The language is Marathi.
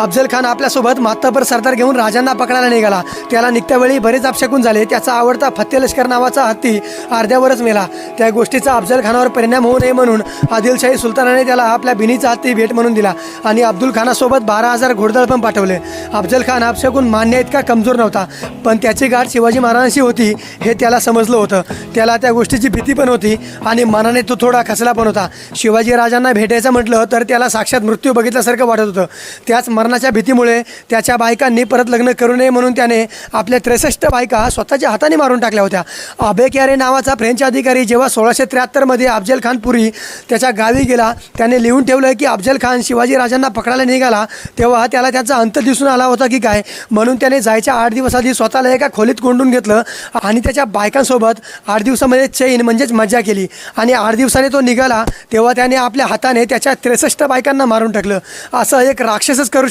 अफजल खान आपल्यासोबत मात्तापर सरदार घेऊन राजांना पकडायला निघाला. त्याला निघत्यावेळी बरेच अपशकून झाले. त्याचा आवडता फत्ते लष्कर नावाचा हत्ती अर्ध्यावरच मेला. त्या गोष्टीचा अफजल खानावर परिणाम होऊ नये म्हणून आदिलशाही सुलतानाने त्याला आपल्या बिनीचा हत्ती भेट म्हणून दिला आणि अब्दुल खानासोबत बारा हजार घोडदळ पण पाठवले. अफजल खान अपशकून मान्य इतका कमजोर नव्हता पण त्याची गाठ शिवाजी महाराजांशी होती हे त्याला समजलं होतं. त्याला त्या गोष्टीची भीती पण होती आणि मनाने तो थोडा खचला पण होता. शिवाजी राजांना भेटायचं म्हटलं तर त्याला साक्षात मृत्यू बघितल्यासारखं वाटत होतं. त्याच मरणाच्या भीतीमुळे त्याच्या बायकांनी परत लग्न करू नये म्हणून त्याने आपल्या त्रेसष्ट बायका स्वतःच्या हाताने मारून टाकल्या होत्या. अबेक्यारे नावाचा फ्रेंच अधिकारी जेव्हा सोळाशे त्र्याहत्तरमध्ये अफजल खान पुरी त्याच्या गावी गेला त्याने लिहून ठेवलं की अफजल खान शिवाजी राजांना पकडायला निघाला तेव्हा त्याला त्याचा अंत दिसून आला होता की काय? म्हणून त्याने जायच्या आठ दिवस आधी स्वतःला एका खोलीत कोंडून घेतलं आणि त्याच्या बायकांसोबत आठ दिवसामध्ये चैन म्हणजेच मज्जा केली. आणि आठ दिवसाने तो निघाला तेव्हा त्याने आपल्या हाताने त्याच्या त्रेसष्ट बायकांना मारून टाकलं. असं एक राक्षसच करू शकतो.